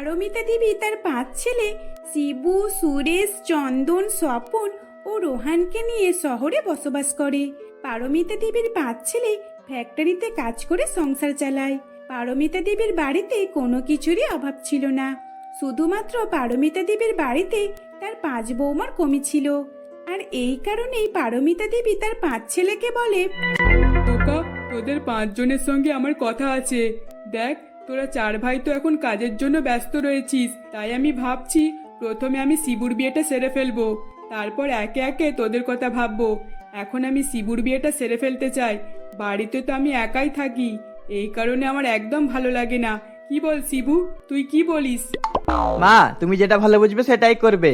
পারমিতা দেবী তার পাঁচ ছেলে, শিবু, সুরেশ, চন্দন, স্বপন ও রোহানকে নিয়ে শহরে বসবাস করে। পারমিতা দেবীর পাঁচ ছেলে ফ্যাক্টরিতে কাজ করে সংসার চালায়। পারমিতা দেবীর বাড়িতে কোনো কিছুরই অভাব ছিল না। শুধুমাত্র পারমিতা দেবীর বাড়িতে তার পাঁচ বৌমার কমি ছিল। আর এই কারণেই পারমিতা দেবী তার পাঁচ ছেলেকে বলে তোদের পাঁচজনের সঙ্গে আমার কথা আছে। দেখ তোরা চার ভাই তো এখন কাজের জন্য ব্যস্ত রয়েছিস তাই আমি ভাবছি প্রথমে আমি শিবুর বিয়েটা সেরে ফেলব তারপর একে একে তোদের কথা ভাববো। এখন আমি শিবুর বিয়েটা সেরে ফেলতে চাই বাড়িতে তো আমি একাই থাকি এই কারণে আমার একদম ভালো লাগে না। কি বল শিবু তুই কি বলিস? মা তুমি যেটা ভালো বুঝবে সেটাই করবে।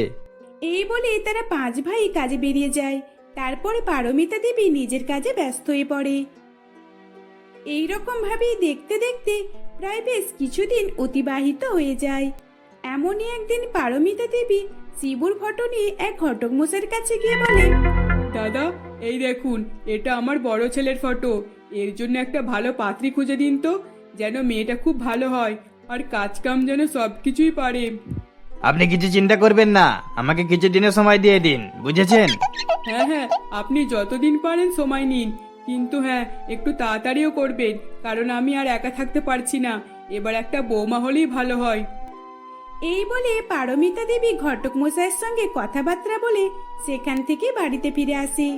এই বলে তারা পাঁচ ভাই কাজে বেরিয়ে যায়। তারপরে পারমিতা দেবী নিজের কাজে ব্যস্ত হয়ে পড়ে। এই রকম ভাবেই দেখতে দেখতে প্রায় বেশ কিছুদিন অতিবাহিত হয়ে যায়। এমনই একদিন পারমিতা দেবী শিবুর ফটো নিয়ে এক ঘটক মশাইয়ের কাছে গিয়ে বলে দাদা এই দেখুন এটা আমার বড় ছেলের ফটো এর জন্য একটা ভালো পাত্রী খুঁজে দিন তো যেন মেয়েটা খুব ভালো হয় আর কাজ কাম যেন সব কিছুই পারে। আপনি কিছু চিন্তা করবেন না আমাকে কিছু দিনের সময় দিয়ে দিন বুঝেছেন? হ্যাঁ হ্যাঁ আপনি যতদিন পারেন সময় নিন। কিন্তু হ্যাঁ একটু তাড়াতাড়িও করবেন কারণ আমি আর একা থাকতে পারছি না। এবার একটা বৌমা হলেই ভালো হয়। এই বলে পারমিতা দেবী ঘটক মশাইয়ের সঙ্গে কথাবার্তা বলে সেখান থেকে বাড়িতে ফিরে আসে।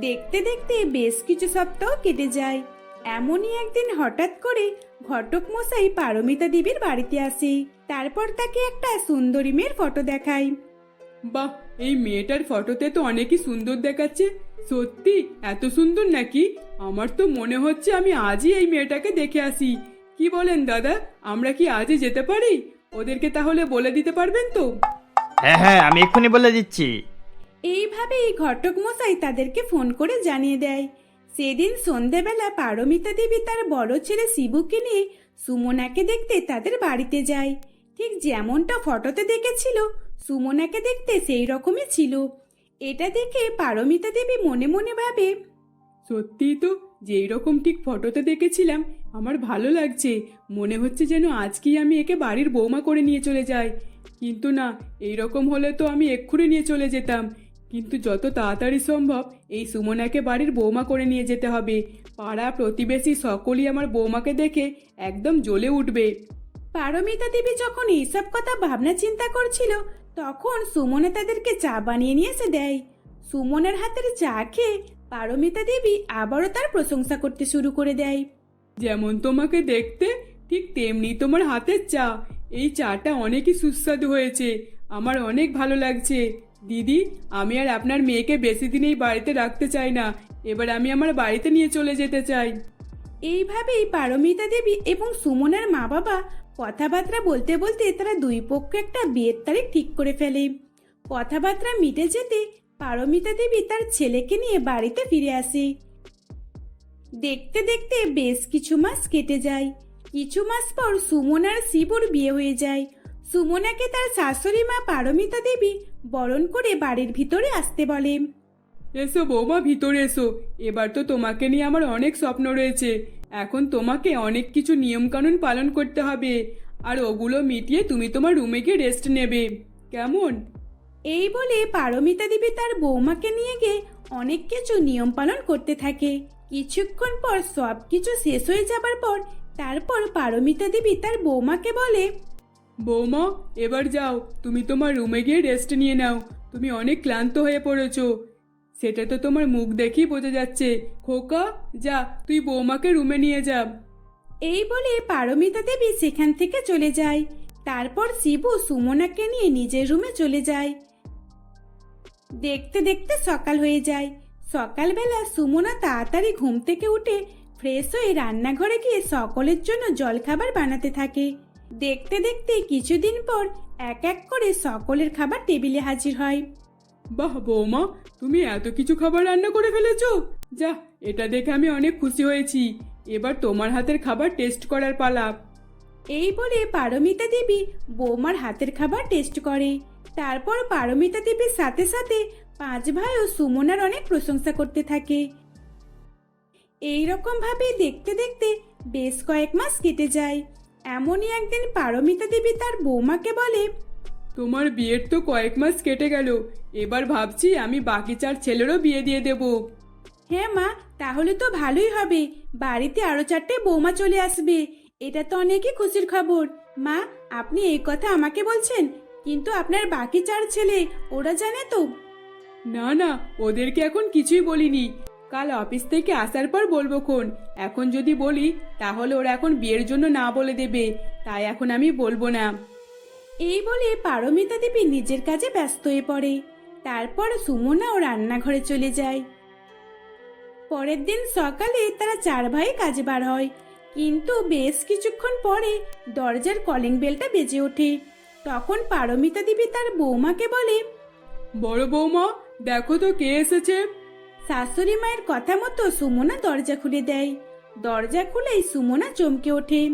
দেখতে দেখতে বেশ কিছু সপ্তাহ কেটে যায়। এমনই একদিন হঠাৎ করে ঘটক মশাই পারমিতা দেবীর বাড়িতে আসে। তারপর তাকে একটা সুন্দরী মেয়ের ফটো দেখায়। বাহ এই মেয়েটার ফটোতে তো অনেকই সুন্দর দেখাচ্ছে। সত্যি এত সুন্দর নাকি? আমার তো মনে হচ্ছে আমি আজই এই মেয়েটাকে দেখে আসি। কি বলেন দাদা আমরা কি আজই যেতে পারি? ওদেরকে তাহলে বলে দিতে পারবেন তো? হ্যাঁ হ্যাঁ আমি এক্ষুনি বলে দিচ্ছি। এইভাবেই ঘটক মশাই তাদেরকে ফোন করে জানিয়ে দেয়। সেদিন সন্ধেবেলা পারমিতা দেবী তার বড় ছেলে শিবুকে নিয়ে সুমনাকে দেখতে তাদের বাড়িতে যায়। ঠিক যেমনটা ফটোতে দেখেছিল সুমনাকে দেখতে সেই রকমই ছিল। এটা দেখে পারমিতা দেবী মনে মনে ভাবে, সত্যিই তো, যেই রকম ঠিক ফটোতে দেখেছিলাম, আমার ভালো লাগছে। মনে হচ্ছে যেন আজকেই আমি একে বাড়ির বৌমা করে নিয়ে চলে যাই। কিন্তু না, এই রকম হলে তো আমি এক্ষুনি নিয়ে চলে যেতাম। কিন্তু যত তাড়াতাড়ি সম্ভব, এই সুমনাকে বাড়ির বৌমা করে নিয়ে যেতে হবে। পাড়া প্রতিবেশী সকলেই আমার বৌমাকে দেখে একদম জ্বলে উঠবে। পারমিতা দেবী যখন এইসব কথা ভাবনা চিন্তা করছিল তখন সুমনে তাদেরকে চা বানিয়ে নিয়ে এসে দেয়। সুমনের হাতের চা খেয়ে পারমিতা দেবী আবারও তার প্রশংসা করতে শুরু করে দেয়। যেমন তোমাকে দেখতে ঠিক তেমনি তোমার হাতের চা। এই চাটা অনেকই সুস্বাদু হয়েছে। আমার অনেক ভালো লাগছে। দিদি আমি আর আপনার মেয়েকে বেশি দিন এই বাড়িতে রাখতে চাই না। এবার আমি আমার বাড়িতে নিয়ে চলে যেতে চাই। এইভাবেই পারমিতা দেবী এবং সুমনের মা বাবা কথাবার্তা বলতে বলতে তারা দুই পক্ষ একটা বিয়ের তারিখ ঠিক করে ফেলে। কথাবার্তা মিটে যেতে পারমিতা দেবী তার ছেলেকে নিয়ে বাড়িতে ফিরে আসে। দেখতে দেখতে বেশ কিছু মাস কেটে যায়। কিছু মাস পর সুমন আর শিবুর বিয়ে হয়ে যায়। সুমনাকে তার শাশুড়ি মা পারমিতা দেবী বরণ করে বাড়ির ভিতরে আসতে বলে। এসো বৌমা, ভিতরে এসো। এবার তো তোমাকে নিয়ে আমার অনেক স্বপ্ন রয়েছে। এখন তোমাকে অনেক কিছু নিয়মকানুন পালন করতে হবে। আর ওগুলো মিটিয়ে তুমি তোমার রুমে গিয়ে রেস্ট নেবে। কেমন? এই বলে পারমিতা দেবী তার বৌমাকে নিয়ে গিয়ে অনেক কিছু নিয়ম পালন করতে থাকে। কিছুক্ষণ পর সব কিছু শেষ হয়ে যাবার পর তারপর পারমিতা দেবী তার বৌমাকে বলে বৌমা এবার যাও। তুমি তোমার রুমে গিয়ে রেস্ট নিয়ে নাও। তুমি অনেক ক্লান্ত হয়ে পড়েছো। সেটা তো তোমার মুখ দেখেই বোঝা যাচ্ছে। খোকা, যা, তুই বৌমাকে রুমে নিয়ে যা। এই বলে পারমিতা দেবী সেখান থেকে চলে যায়। তারপর শিবু সুমনাকে নিয়ে নিজের রুমে চলে যায়। দেখতে দেখতে সকাল হয়ে যায়। সকালবেলা সুমনা তাড়াতাড়ি ঘুম থেকে উঠে ফ্রেশ হয়ে রান্নাঘরে গিয়ে সকলের জন্য জলখাবার বানাতে থাকে। দেখতে দেখতে কিছুদিন পর এক এক করে সকলের খাবার টেবিলে হাজির হয়। বাহ, বৌমা, তুমি এত কিছু খাবার রান্না করে ফেলেছো? যা, এটা দেখে আমি অনেক খুশি হয়েছি। এবার তোমার হাতের খাবার টেস্ট করার পালা। এই বলে পারমিতা দেবী বৌমার হাতের খাবার টেস্ট করে। তারপর পারমিতা দেবীর সাথে সাথে পাঁচ ভাইও সুমনার অনেক প্রশংসা করতে থাকে। এই রকম ভাবে দেখতে দেখতে বেশ কয়েক মাস কেটে যায়। এমনই একদিন পারমিতা দেবী তার বৌমাকে বলে তোমার বিয়ের তো কয়েক মাস কেটে গেল। এবার ভাবছি আমি বাকি চার ছেলেরও বিয়ে দিয়ে দেব। হ্যাঁ মা তাহলে তো ভালোই হবে। বাড়িতে আরও চারটে বৌমা চলে আসবে। এটা তো অনেকই খুশির খবর। মা আপনি এই কথা আমাকে বলছেন কিন্তু আপনার বাকি চার ছেলে ওরা জানে তো। না না ওদেরকে এখন কিছুই বলিনি। কাল অফিস থেকে আসার পর বলব কোন এখন যদি বলি তাহলে ওরা এখন বিয়ের জন্য না বলে দেবে। তাই এখন আমি বলব না। এই বলে পারমিতা দেবী নিজের কাজে ব্যস্ত হয়ে পড়ে। তারপর সুমনা ও রান্নাঘরে চলে যায়। পরের দিন সকালে তারা চার ভাই কাজে বার হয়। কিন্তু বেশ কিছুক্ষণ পরে দরজার কলিং বেলটা বেজে ওঠে। তখন পারমিতা দেবী তার বৌমাকে বলে বড় বৌমা দেখো তো কে এসেছে? শাশুড়ি মায়ের কথা মতো সুমনা দরজা খুলে দেয়। দরজা খুলেই সুমনা চমকে ওঠে।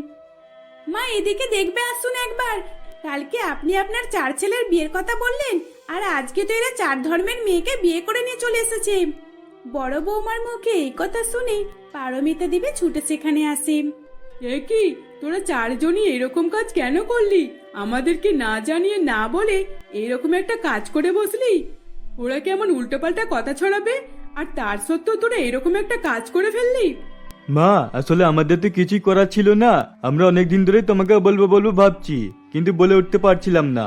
মা এদিকে দেখবে আসুন একবার। কালকে আপনি আপনার চার ছেলের বিয়ের কথা বললেন আর আজকে তো এরা চার ধর্মের মেয়েকে বিয়ে করে নিয়ে চলে এসেছে। বড় বৌমার মুখে এই কথা শুনে পারমিতা দেবী ছুটে সেখানে আসে। এ কি? তোরা চারজনই এরকম কাজ কেন করলি? আমাদেরকে না জানিয়ে না বলে এরকম একটা কাজ করে বসলি? ওরা কেমন উল্টোপাল্টা কথা ছড়াবে? আর তার সত্ত্বেও তোরা এরকম একটা কাজ করে ফেললি? মা আসলে আমাদের তো কিছুই করার ছিল না। আমরা অনেক দিন ধরে তোমাকে বলব বলব ভাবছি। কিন্তু বলে উঠতে পারছিলাম না।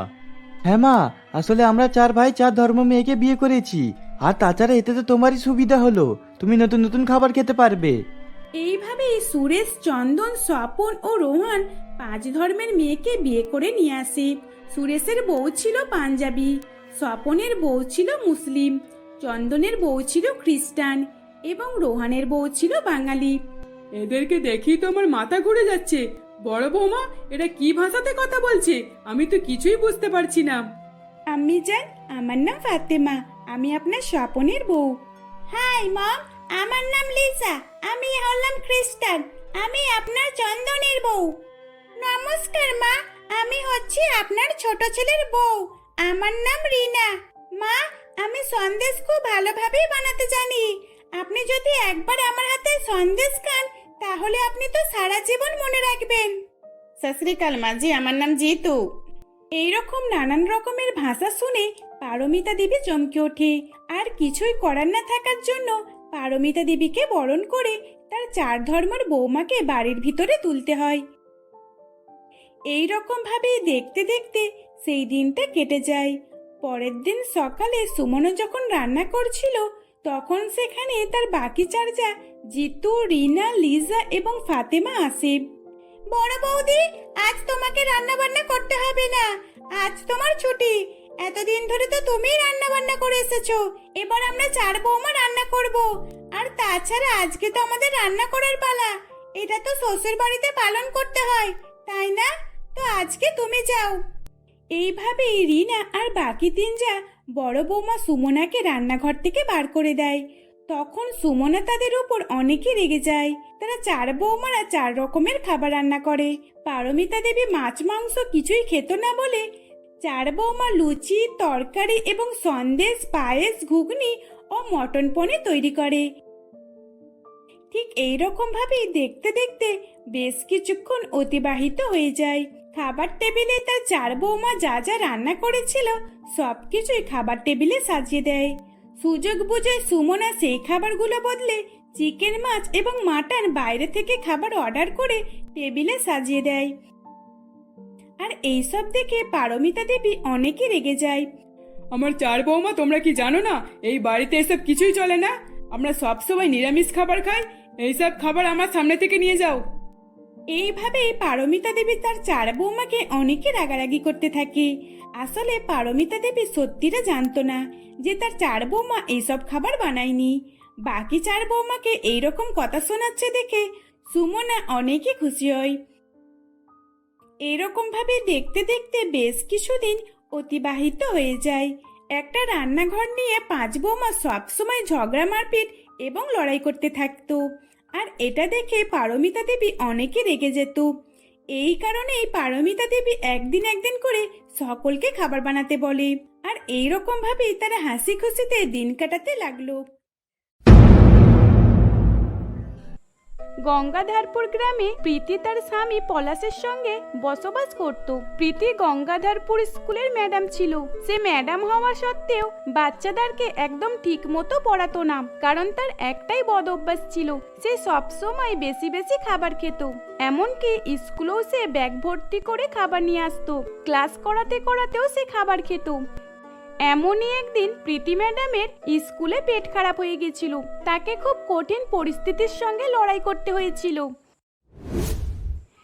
হ্যাঁ মা আসলে আমরা চার ভাই চার ধর্ম মেয়েকে বিয়ে করেছি। আর তাছাড়া এতে তো তোমারই সুবিধা হলো। তুমি নতুন নতুন খাবার খেতে পারবে। এইভাবেই সুরেশ চন্দন স্বপন ও রোহান পাঁচ ধর্মের মেয়েকে বিয়ে করে নিয়ে আসে। সুরেশের বউ ছিল পাঞ্জাবি স্বপনের বউ ছিল মুসলিম চন্দনের বউ ছিল খ্রিস্টান এবং রোহানের বউ ছিল বাঙালি। এদেরকে দেখি তো আমার মাথা ঘুরে যাচ্ছে। বড় বৌমা এটা কি ভাষাতে কথা বলছে? আমি তো কিছুই বুঝতে পারছি না। আমি জান আমার নাম ফাতেমা। আমি আপনার স্বপনের বউ। হাই মম আমার নাম লিসা। আমি হলাম খ্রিস্টান। আমি আপনার চন্দনের বউ। নমস্কার মা। আমি হচ্ছি আপনার ছোট ছেলের বউ। আমার নাম রিনা। মা আমি সন্দেশ খুব ভালোভাবেই বানাতে জানি। আপনি যদি একবার আমার হাতে সন্দেশ খান তাহলে আপনি তো সারা জীবন মনে রাখবেন। সত শ্রীকাল মাঝি, আমার নাম জিতু। এইরকম নানান রকমের ভাষা শুনে পারমিতা দেবী চমকে ওঠে। আর কিছুই করার না থাকার জন্য পারমিতা দেবীকে বরণ করে তার চার ধর্মের বৌমাকে বাড়ির ভিতরে তুলতে হয়। এই ভাবে দেখতে দেখতে সেই দিনটা কেটে যায়। পরের দিন সকালে সুমন যখন রান্না করছিল, তখন সেখানে তার বাকি চারজা জিতু, রিনা, লিজা এবং ফাতেমা আসে বড় বৌদি, আজ তোমাকে রান্না বান্না করতে হবে না। আজ তোমার ছুটি। এতদিন ধরে তো তুমি রান্না বান্না করে এসেছ। এবার আমরা চার বৌমা রান্না করব। আর তাছাড়া আজকে তো আমাদের রান্না করার পালা। এটা তো শ্বশুর বাড়িতে পালন করতে হয়, তাই না? তো আজকে তুমি যাও। এইভাবেই রিনা আর বাকি তিনজা বড় বৌমা সুমনাকে রান্নাঘর থেকে বার করে দেয়। তখন সুমনা তাদের উপর অনেকে রেগে যায়। তারা চার বৌমারা চার রকমের খাবার রান্না করে। পারমিতা দেবী মাছ, মাংস কিছুই খেত না বলে চার বৌমা লুচি, তরকারি এবং সন্দেশ, পায়েস, ঘুগনি ও মটন পনির তৈরি করে। ঠিক এই রকম ভাবেই দেখতে দেখতে বেশ কিছুক্ষণ অতিবাহিত হয়ে যায়। খাবার টেবিলে তার চার বৌমা যা যা রান্না করেছিল সবকিছুই খাবার টেবিলে সাজিয়ে দেয়। সুযোগ বুঝে সুমনা সেই খাবারগুলো বদলে চিকেন মাছ এবং মাটন বাইরে থেকে খাবার অর্ডার করে টেবিলে সাজিয়ে দেয়। আর এইসব দেখে পারমিতা দেবী অনেকে রেগে যায়। আমার চার বৌমা তোমরা কি জানো না? এই বাড়িতে এসব কিছুই চলে না? আমরা সব সময় নিরামিষ খাবার খাই। এইসব খাবার আমার সামনে থেকে নিয়ে যাও। এইভাবেই পারমিতা দেবী তার চার বৌমাকে অনেকে রাগারাগি করতে থাকে। আসলে পারমিতা দেবী সত্যিটা জানতো না যে তার চার বৌমা এইসব খাবার বানায়নি। বাকি চার বৌমাকে এইরকম কথা শোনাচ্ছে দেখে সুমনা অনেকে খুশি হয়। এরকম ভাবে দেখতে দেখতে বেশ কিছুদিন অতিবাহিত হয়ে যায়। একটা রান্নাঘর নিয়ে পাঁচ বৌমা সবসময় ঝগড়া, মারপিট এবং লড়াই করতে থাকতো। আর এটা দেখে পারমিতা দেবী অনেকে রেগে যেত। এই কারণেই পারমিতা দেবী একদিন একদিন করে সকলকে খাবার বানাতে বলে। আর এইরকম ভাবেই তারা হাসি খুশিতে দিন কাটাতে লাগল। গঙ্গাধারপুর গ্রামে প্রীতি তার স্বামী পলাশের সঙ্গে বসবাস করত। প্রীতি গঙ্গাধারপুর স্কুলের ম্যাডাম ছিল। সে ম্যাডাম হওয়া সত্ত্বেও বাচ্চাদেরকে একদম ঠিক মতো পড়াতো না, কারণ তার একটাই বদ অভ্যাস ছিল। সে সবসময় বেশি বেশি খাবার খেত। এমনকি স্কুলেও সে ব্যাগ ভর্তি করে খাবার নিয়ে আসতো। ক্লাস করাতে করাতেও সে খাবার খেত। এমনই একদিন প্রীতি ম্যাডামের স্কুলে পেট খারাপ হয়ে গেছিল। তাকে খুব কঠিন পরিস্থিতির সঙ্গে লড়াই করতে হয়েছিল।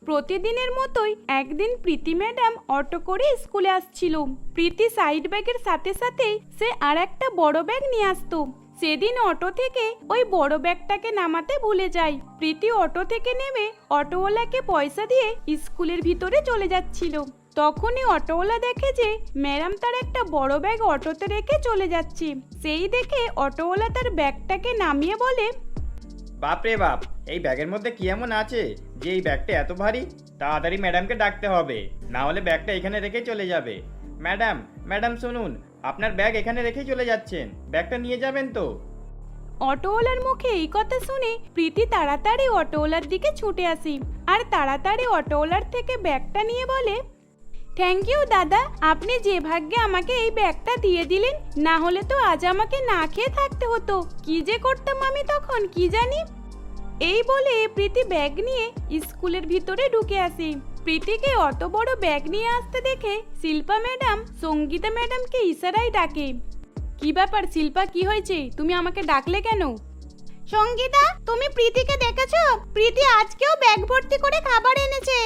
প্রতিদিনের মতোই একদিন প্রীতি ম্যাডাম অটো করে স্কুলে আসছিল। প্রীতি সাইড ব্যাগের সাথে সাথেই সে আর একটা বড় ব্যাগ নিয়ে আসতো। সেদিন অটো থেকে ওই বড় ব্যাগটাকে নামাতে ভুলে যায়। প্রীতি অটো থেকে নেমে অটোওয়ালাকে পয়সা দিয়ে স্কুলের ভিতরে চলে যাচ্ছিল। তখনই অটোওয়ালা দেখে যে ম্যাডাম তার একটা বড় ব্যাগ অটোতে রেখে চলে যাচ্ছে। সেই দেখে অটোওয়ালা তার ব্যাগটাকে নামিয়ে বলে বাপরে বাপ এই ব্যাগের মধ্যে কি এমন আছে যে এই ব্যাগটা এত ভারী? তাড়াতাড়ি ম্যাডামকে ডাকতে হবে না হলে ব্যাগটা এখানে রেখে চলে যাবে। ম্যাডাম ম্যাডাম শুনুন আপনার ব্যাগ এখানে রেখেই চলে যাচ্ছেন ব্যাগটা নিয়ে যাবেন তো। অটোওয়ালার মুখে এই কথা শুনে প্রীতি তাড়াতাড়ি অটোওয়ালার দিকে ছুটে আসি আর তাড়াতাড়ি অটোওয়ালার থেকে ব্যাগটা নিয়ে বলে থ্যাংক ইউ দাদা। আপনি যে ভাগ্যে আমাকে এই ব্যাগটা দিয়ে দিলেন, না হলে তো আজ আমাকে না খেয়ে থাকতে হতো। কি যে করতাম আমি তখন, কি জানি? এই বলে প্রীতি ব্যাগ নিয়ে স্কুলের ভিতরে ঢুকে আসি। প্রীতিকে অত বড় ব্যাগ নিয়ে আসতে দেখে শিল্পা ম্যাডাম সঙ্গীতা ম্যাডামকে ইশারায় ডাকে। কি ব্যাপার শিল্পা, কি হয়েছে? তুমি আমাকে ডাকলে কেন? সঙ্গীতা, তুমি প্রীতিকে দেখেছ? প্রীতি আজকেও ব্যাগ ভর্তি করে খাবার এনেছে।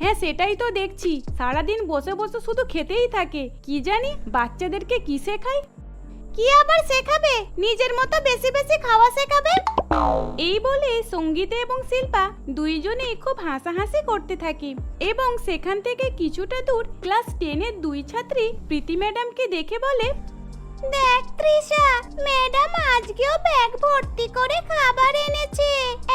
হ্যাঁ সেটাই তো দেখছি। সারাদিন বসে বসে শুধু খেতেই থাকে। কি জানি বাচ্চাদেরকে কি শেখায়? কি আবার শেখাবে? নিজের মতো বেশি বেশি খাওয়া শেখাবে? এই বলে সঙ্গীতা এবং শিল্পা দুইজনেই খুব হাসাহাসি করতে থাকে। এবং সেখান থেকে কিছুটা দূর ক্লাস টেনের দুই ছাত্রী প্রীতি ম্যাডামকে দেখে বলে দেখ তৃষা ম্যাডাম আজকেও ব্যাগ ভর্তি করে খাবার এনেছে।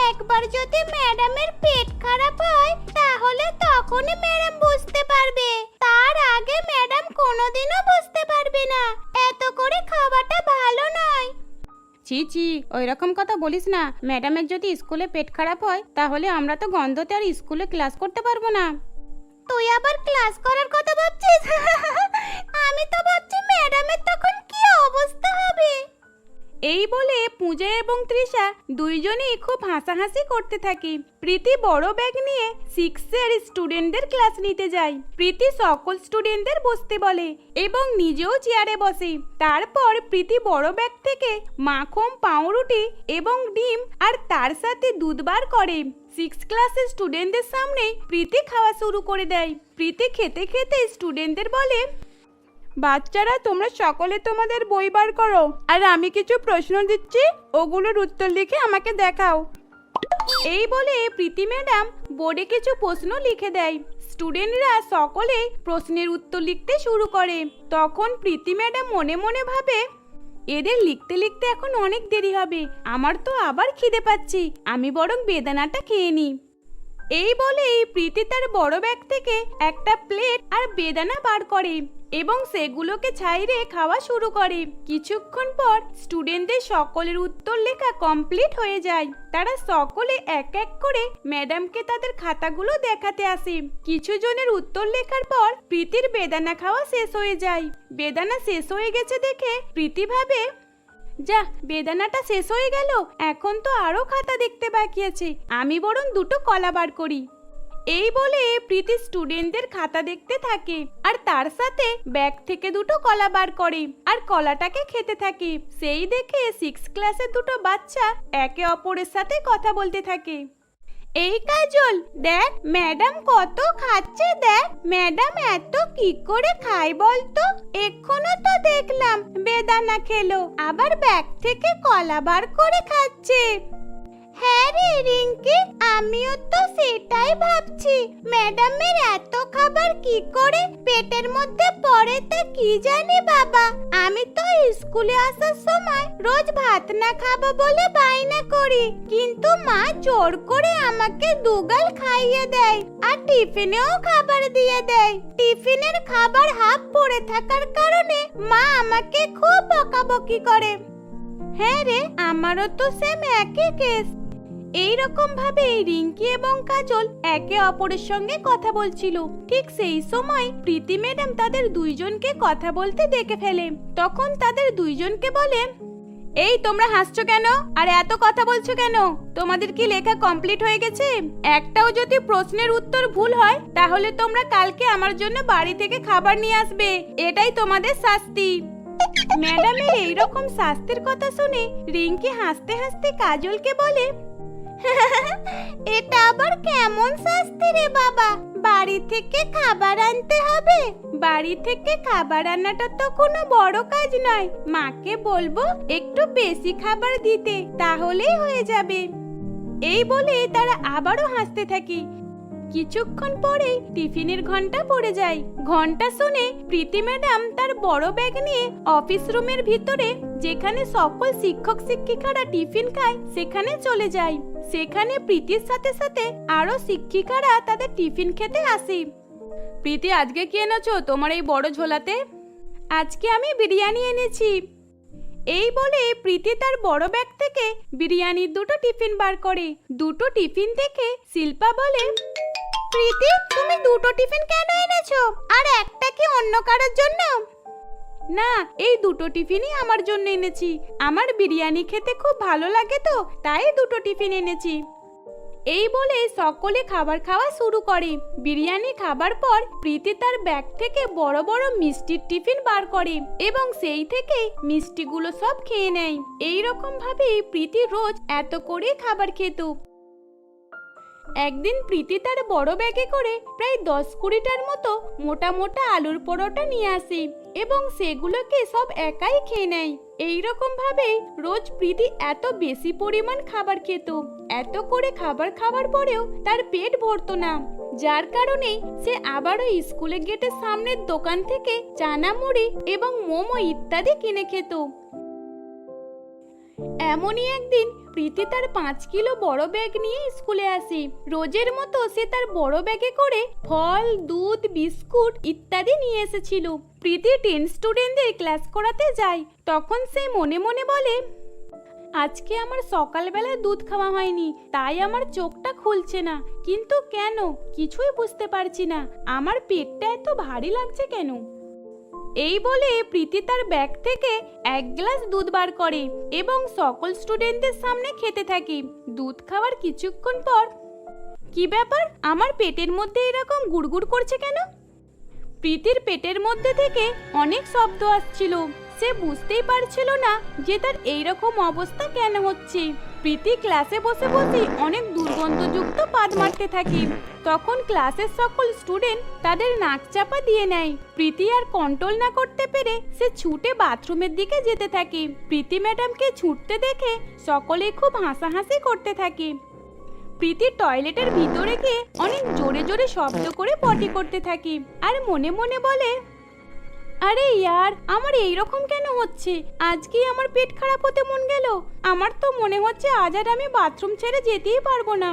একবার যদি ম্যাডামের পেট খারাপ হয় তাহলে তখনই ম্যাডাম বুঝতে পারবে। তার আগে ম্যাডাম কোনোদিনও বুঝতে পারবে না। এত করে খাওয়াটা ভালো নয়। ছি ছি ওই রকম কথা বলিস না। ম্যাডামের যদি স্কুলে পেট খারাপ হয় তাহলে আমরা তো গন্ধতে আর স্কুলে ক্লাস করতে পারব না। তুই আবার ক্লাস করার কথা ভাবছিস? আমি তো ভাবছি ম্যাডামের তখন কি অবস্থা হবে? এই বলে পূজা এবং তৃষা দুইজনেই খুব হাসাহাসি করতে থাকে। প্রীতি বড় ব্যাগ নিয়ে সিক্সের স্টুডেন্টদের ক্লাস নিতে যায়। প্রীতি সকল স্টুডেন্টদের বসতে বলে এবং নিজেও চেয়ারে বসে। তারপর প্রীতি বড় ব্যাগ থেকে মাখন, পাউরুটি এবং ডিম আর তার সাথে দুধ বার করে। সিক্স ক্লাসের স্টুডেন্টদের সামনে প্রীতি খাওয়া শুরু করে দেয়। প্রীতি খেতে খেতে স্টুডেন্টদের বলে বাচ্চারা, তোমরা সকলে তোমাদের বই বার করো। আর আমি কিছু প্রশ্ন দিচ্ছি, ওগুলোর উত্তর লিখে আমাকে দেখাও। এই বলে প্রীতি ম্যাডাম বোর্ডে কিছু প্রশ্ন লিখে দেয়। স্টুডেন্টরা সকলে প্রশ্নের উত্তর লিখতে শুরু করে। তখন প্রীতি ম্যাডাম মনে মনে ভাবে, এদের লিখতে লিখতে এখন অনেক দেরি হবে। আমার তো আবার খিদে পাচ্ছি। আমি বরং বেদানাটা খেয়ে নিই। এই বলেই প্রীতি তার বড় ব্যাগ থেকে একটা প্লেট আর বেদানা বার করে এবং সেগুলোকে ছাইরে খাওয়া শুরু করে। কিছুক্ষণ পর স্টুডেন্টদের সকলের উত্তর লেখা কমপ্লিট হয়ে যায়। তারা সকলে এক এক করে ম্যাডামকে তাদের খাতাগুলো দেখাতে আসে। কিছু জনের উত্তর লেখার পর প্রীতির বেদানা খাওয়া শেষ হয়ে যায়। বেদানা শেষ হয়ে গেছে দেখে প্রীতি ভাবে যা, বেদানাটা শেষ হয়ে গেল। এখন তো আরও খাতা দেখতে বাকি আছে। আমি বরং দুটো কলা বার করি। এই বলে প্রীতি স্টুডেন্টদের খাতা দেখতে থাকে। আর তার সাথে ব্যাগ থেকে দুটো কলা বার করে। আর কলাটাকে খেতে থাকে। সেই দেখে সিক্স ক্লাসের দুটো বাচ্চা একে অপরের সাথে কথা বলতে থাকে। এই কাজল, দেখ, ম্যাডাম কত খাচ্ছে, দেখ। ম্যাডাম এত কি করে খায় বলতো? এক্ষুনো তো দেখলাম বেদানা খেলো, আবার ব্যাগ থেকে কলা বার করে খাচ্ছে। হ্যাঁ রে রিঙ্কি, আমিও তো সেটাই ভাবছি। ম্যাডামের এত খাবার কি করে পেটের মধ্যে পড়ে তা কি জানি বাবা। আমি তো স্কুলে আসার সময় রোজ ভাত না খাব বলে বায়না করি, কিন্তু মা জোর করে আমাকে দুগাল খাইয়ে দেয় আর টিফিনেও খাবার দিয়ে দেয়। টিফিনের খাবার হাফ পড়ে থাকার কারণে মা আমাকে খুব বকাবকি করে। হ্যাঁ রে, আমারও তো সেম একই কেস এই রকম ভাবে রিঙ্কি এবং কাজল একে অপরের সঙ্গে কথা বলছিল। ঠিক সেই সময় প্রীতি ম্যাডাম তাদের দুইজনকে কথা বলতে দেখে ফেলে। তখন তাদের দুইজনকে বলে, এই, তোমরা হাসছো কেন? আর এত কথা বলছো কেন? তোমাদের কি লেখা কমপ্লিট হয়ে গেছে? একটাও যদি প্রশ্নের উত্তর ভুল হয়, তাহলে তোমরা কালকে আমার জন্য বাড়ি থেকে খাবার নিয়ে আসবে। এটাই তোমাদের শাস্তি। ম্যাডামের এইরকম শাস্তির কথা শুনে রিঙ্কি হাসতে হাসতে কাজলকে বলে এটা আবার কেমন শাস্তি রে বাবা? বাড়ি থেকে খাবার আনতে হবে। বাড়ি থেকে খাবার আনাটা তো কোনো বড় কাজ নয়। মাকে বলব একটু বেশি খাবার দিতে, তাহলেই হয়ে যাবে। এই বলে তারা আবারও হাসতে থাকে। কিছুক্ষণ পরে টিফিনের ঘণ্টা পড়ে যায়। ঘণ্টা শুনে প্রীতি ম্যাডাম তার বড় ব্যাগ নিয়ে অফিস রুমের ভিতরে, যেখানে সকল শিক্ষক শিক্ষিকারা টিফিন খায়, সেখানে চলে যায়। সেখানে প্রীতির সাথে সাথে আরও শিক্ষিকারা তাদের টিফিন খেতে আসে। প্রীতি, আজকে কি এনেছো তোমার এই বড় ঝোলাতে? আজকে আমি বিরিয়ানি এনেছি। এই বলে প্রীতি তার বড় ব্যাগ থেকে বিরিয়ানির দুটো টিফিন বার করে। দুটো টিফিন থেকে শিল্পা বলে, প্রীতি, তুমি দুটো টিফিন কেন এনেছো? আর একটা কি অন্য কারোর জন্য? না, এই দুটো টিফিনই আমার জন্য এনেছি। আমার বিরিয়ানি খেতে খুব ভালো লাগে তো, তাই দুটো টিফিন এনেছি। এই বলে সকলে খাবার খাওয়া শুরু করে। বিরিয়ানি খাবার পর প্রীতি তার ব্যাগ থেকে বড় বড় মিষ্টির টিফিন বার করে এবং সেই থেকে মিষ্টিগুলো সব খেয়ে নেয়। এই রকম ভাবে প্রীতি রোজ এত করে খাবার খেত। একদিন প্রীতি তার বড় ব্যাগে করে প্রায় দশ কুড়িটার মতো মোটা মোটা আলুর পরোটা নিয়ে আসে এবং সেগুলোকে সব একাই খেয়ে নেয়। এই রকম ভাবে রোজ প্রীতি এত বেশি পরিমাণ খাবার খেত। এত করে খাবার খাওয়ার পরেও তার পেট ভরতো না। যার কারণে সে আবারও স্কুলের গেটের সামনের দোকান থেকে চানা মুড়ি এবং মোমো ইত্যাদি কিনে খেত। এমনই একদিন প্রীতি তার পাঁচ কিলো বড় ব্যাগ নিয়ে স্কুলে আসে। রোজের মতো সে তার বড় ব্যাগে করে ফল, দুধ, বিস্কুট ইত্যাদি নিয়ে এসেছিল। প্রীতি টেন স্টুডেন্টদের ক্লাস করাতে যায়। তখন সে মনে মনে বলে, আজকে আমার সকালবেলা দুধ খাওয়া হয়নি, তাই আমার চোখটা খুলছে না। কিন্তু কেন? কিছুই বুঝতে পারছি না। আমার পেটটা এত ভারী লাগছে কেন? এই বলে প্রীতি তার ব্যাগ থেকে এক গ্লাস দুধ বার করে এবং সকল স্টুডেন্টদের সামনে খেতে থাকে। দুধ খাওয়ার কিছুক্ষণ পর, কি ব্যাপার? আমার পেটের মধ্যে এরকম গুড়গুড় করছে কেন? প্রীতির পেটের মধ্যে থেকে অনেক শব্দ আসছিল। সে বুঝতেই পারছিল না যে তার এইরকম অবস্থা কেন হচ্ছে। প্রীতি ক্লাসে বসে বসে অনেক দুর্গন্ধযুক্ত পাদ মারতে থাকে। তখন ক্লাসের সকল স্টুডেন্ট তাদের নাক চাপা দিয়ে নেয়। প্রীতি আর কন্ট্রোল না করতে পেরে সে ছুটে বাথরুমের দিকে যেতে থাকে। প্রীতি ম্যাডামকে ছুটতে দেখে সকলে খুব হাসাহাসি করতে থাকে। প্রীতি টয়লেটের ভিতরে গিয়ে অনেক জোরে জোরে শব্দ করে পটি করতে থাকে। আর মনে মনে বলে আরে ইয়ার, আমার এই রকম কেন হচ্ছে? আজকেই আমার পেট খারাপ হতে মন গেল। আমার তো মনে হচ্ছে আজ আর আমি বাথরুম ছেড়ে যেতেই পারব না।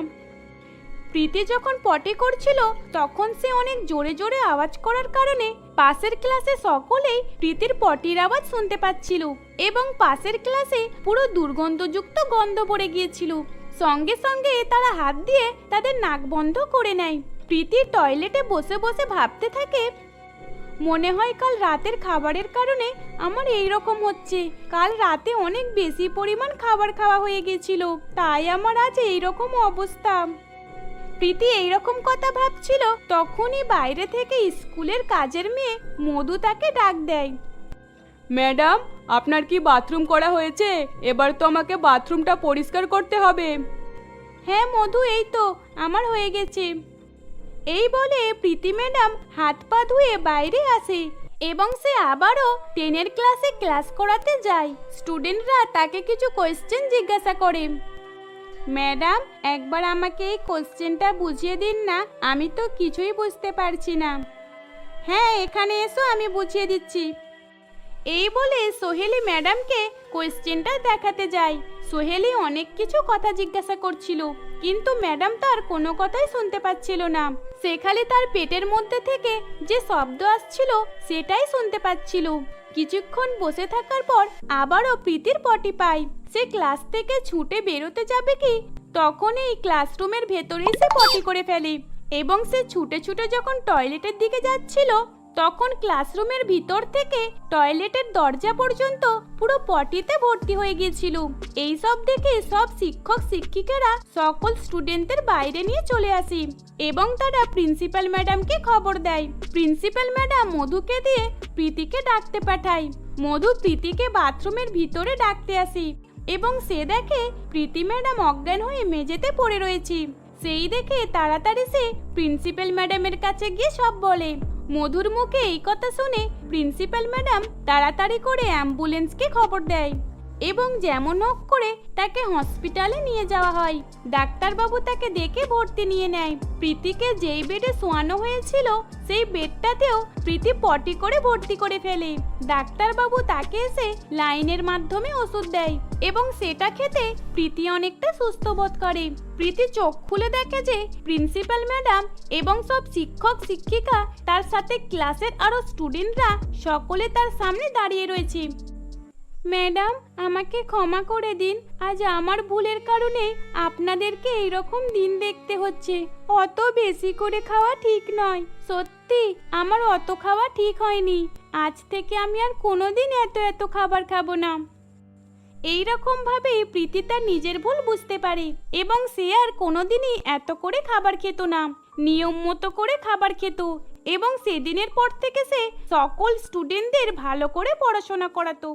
প্রীতি যখন পটে করছিল, তখন সে অনেক জোরে জোরে আওয়াজ করার কারণে পাশের ক্লাসে সকলেই প্রীতির পটির আওয়াজ শুনতে পাচ্ছিল এবং পাশের ক্লাসে পুরো দুর্গন্ধযুক্ত গন্ধ পড়ে গিয়েছিল। সঙ্গে সঙ্গে তারা হাত দিয়ে তাদের নাক বন্ধ করে নেয়। প্রীতি টয়লেটে বসে বসে ভাবতে থাকে মনে হয় কাল রাতের খাবারের কারণে আমার এই রকম হচ্ছে। কাল রাতে অনেক বেশি পরিমাণ খাবার খাওয়া হয়ে গেছিল তাই আমার আজ এই রকম অবস্থা। প্রীতি এইরকম কথা ভাবছিল তখনই বাইরে থেকে স্কুলের কাজের মেয়ে মধু তাকে ডাক দেয়। ম্যাডাম আপনার কি বাথরুম করা হয়েছে? এবার তো আমাকে বাথরুমটা পরিষ্কার করতে হবে। হ্যাঁ মধু এই তো আমার হয়ে গেছে। এই বলে প্রীতি ম্যাডাম হাত পা ধুয়ে বাইরে আসে এবং সে আবারও টেনের ক্লাসে ক্লাস করাতে যায়। স্টুডেন্টরা তাকে কিছু কোয়েশ্চেন জিজ্ঞাসা করে। ম্যাডাম, একবার আমাকে এই কোশ্চেনটা বুঝিয়ে দিন না, আমি তো কিছুই বুঝতে পারছি না। হ্যাঁ এখানে এসো, আমি বুঝিয়ে দিচ্ছি। এই বলে সোহেলি ম্যাডামকে কোয়েশ্চেনটা দেখাতে যায়। সোহেলি অনেক কিছু কথা জিজ্ঞাসা করছিল, কিন্তু ম্যাডাম তার কোনো কথাই শুনতে পাচ্ছিল না। সে খালি তার পেটের মধ্যে থেকে যে শব্দ আসছিল, সেটাই শুনতে পাচ্ছিল। কিছুক্ষণ বসে থাকার পর আবারও প্রীতির পটি পায়। সে ক্লাস থেকে ছুটে বেরোতে যাবে কি? তখন এই ক্লাসরুমের ভেতরেই সে পটি করে ফেলে। এবং সে ছুটে ছুটে যখন টয়লেটের দিকে যাচ্ছিল তখন ক্লাসরুমের ভিতর থেকে টয়লেটের দরজা পর্যন্ত পুরো পটিতে ভর্তি হয়ে গিয়েছিল। এই সব দেখে সব শিক্ষক, শিক্ষিকারা সকল স্টুডেন্টদের বাইরে নিয়ে চলে আসি এবং তারা প্রিন্সিপাল ম্যাডামকে খবর দেয়। প্রিন্সিপাল ম্যাডাম মধুকে দিয়ে প্রীতিকে ডাকতে পাঠায়। মধু প্রীতিকে বাথরুমের ভিতরে ডাকতে আসি এবং সে দেখে প্রীতি ম্যাডাম অজ্ঞান হয়ে মেঝেতে পড়ে রয়েছে। সেই দেখে তাড়াতাড়ি সে প্রিন্সিপাল ম্যাডামের কাছে গিয়ে সব বলে। মধুর মুখে এই কথা শুনে প্রিন্সিপাল ম্যাডাম তাড়াতাড়ি করে অ্যাম্বুলেন্সকে খবর দেয়। এবং যেমন হোক করে তাকে হসপিটালে নিয়ে যাওয়া হয়। ডাক্তারবাবু তাকে দেখে ভর্তি নিয়ে নেয়। প্রীতিকে যেই বেডে শোয়ানো হয়েছিল, সেই বেডটাতেও প্রীতি পটি করে ভর্তি করে ফেলে। ডাক্তারবাবু তাকে এসে লাইনের মাধ্যমে ওষুধ দেয় এবং সেটা খেতে প্রীতি অনেকটা সুস্থ বোধ করে। প্রীতি চোখ খুলে দেখে যে প্রিন্সিপাল ম্যাডাম এবং সব শিক্ষক, শিক্ষিকা তার সাথে ক্লাসের আরও স্টুডেন্টরা সকলে তার সামনে দাঁড়িয়ে রয়েছে। ম্যাডাম, আমাকে ক্ষমা করে দিন। আজ আমার ভুলের কারণে আপনাদেরকে এইরকম দিন দেখতে হচ্ছে। অত বেশি করে খাওয়া ঠিক নয়। সত্যি, আমার অত খাওয়া ঠিক হয়নি। আজ থেকে আমি আর কোনোদিন এত এত খাবার খাব না। এই রকম ভাবে প্রীতি তার নিজের ভুল বুঝতে পারে এবং সে আর কোনোদিনই এত করে খাবার খেত না। নিয়ম মতো করে খাবার খেত এবং সেদিনের পর থেকে সে সকল স্টুডেন্টদের ভালো করে পড়াশোনা করাতো।